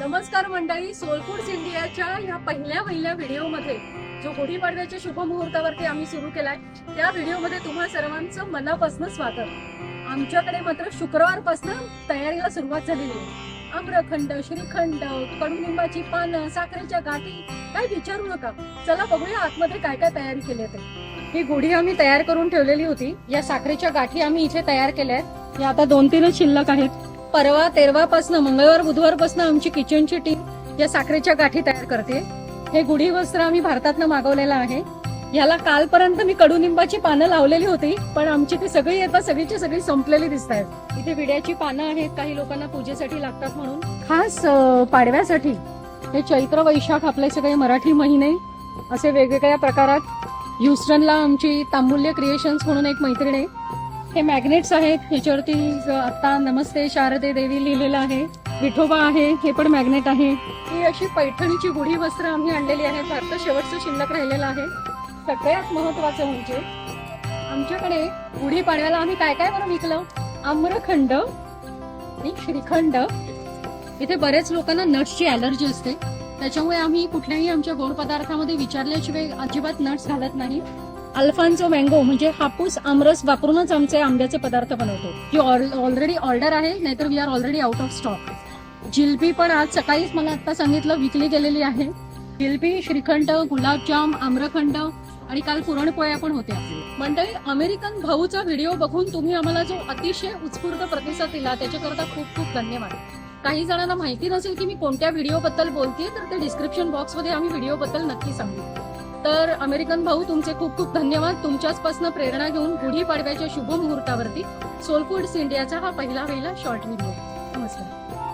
नमस्कार मंडळी सोल इंडियाच्या ह्या पहिल्या पहिल्या व्हिडिओमध्ये जो गुढीपाडव्याच्या शुभ मुहूर्तावरती आम्ही सुरू केलाय त्या व्हिडिओमध्ये तुम्हा सर्वांचं मनापासून स्वागत. आमच्याकडे मात्र शुक्रवारपासून तयारीला सुरुवात झालेली आहे. आम्रखंड श्रीखंड कडुलिंबाची पानं साखरेच्या गाठी काय विचारू नका. चला बघूया आतमध्ये काय काय तयारी केली आहे ते. ही गुढी आम्ही तयार करून ठेवलेली होती. या साखरेच्या गाठी आम्ही इथे तयार केल्या आहेत. या आता दोन तीनच शिल्लक आहेत. परवा तेरवापासून मंगळवार बुधवारपासून आमची किचनची टीम या साखरेच्या गाठी तयार करते. हे गुढी वस्त्र आम्ही भारतातनं मागवलेलं आहे. याला कालपर्यंत मी कडुनिंबाची पानं लावलेली होती पण आमची ती सगळी येतात सगळीची सगळी संपलेली दिसत आहेत इथे विड्याची पानं आहेत काही लोकांना पूजेसाठी लागतात म्हणून. खास पाडव्यासाठी. हे चैत्र वैशाख आपले सगळे मराठी महिने असे वेगवेगळ्या प्रकारात. ह्युस्टनला आमची तांबुल्य क्रिएशन्स म्हणून एक मैत्रीण आहे. हे मॅग्नेट्स आहेत. ह्याच्यावरती आता नमस्ते शारदे देवी लिहिलेलं आहे. विठोबा आहे. हे पण मॅग्नेट आहे. ही अशी पैठणीची गुढी वस्त्र आम्ही आणलेली आहेत फक्त शेवटचं शिल्लक राहिलेलं आहे. सगळ्यात महत्वाचं म्हणजे आमच्याकडे गुढी पाडव्याला आम्ही काय काय बरं विकलं? आम्रखंड आणि श्रीखंड. इथे बरेच लोकांना नट्सची अलर्जी असते. त्याच्यामुळे आम्ही कुठल्याही आमच्या गोड पदार्थामध्ये विचारल्याशिवाय अजिबात नट्स घालत नाही. अल्फान्सो मँगो म्हणजे हापूस आमरस वापरूनच आमचे आंब्याचे पदार्थ बनवतो. जी ऑलरेडी ऑर्डर आहे नाहीतर we are already out of stock jalebi पण आज सकाळीच मला आता सांगितलं विकली गेलेली आहे. जिलबी श्रीखंड गुलाबजाम आम्रखंड आणि काल पुरणपोळ्या पण होत्या. मंडळी अमेरिकन भाऊचा व्हिडिओ बघून तुम्ही आम्हाला जो अतिशय उत्स्फूर्त प्रतिसाद दिला त्याच्याकरता खूप खूप धन्यवाद. काही जणांना माहिती नसेल की मी कोणत्या व्हिडिओ बद्दल बोलतेय तर ते डिस्क्रिप्शन बॉक्समध्ये आम्ही व्हिडिओ बद्दल नक्की सांगू. तर अमेरिकन भाऊ तुमचे खूप खूप धन्यवाद. तुमच्याचपासून प्रेरणा घेऊन गुढी पाडव्याच्या शुभ मुहूर्तावरती सोलफूड्स इंडियाचा हा पहिला पहिला शॉर्ट व्हिडिओ नमस्कार.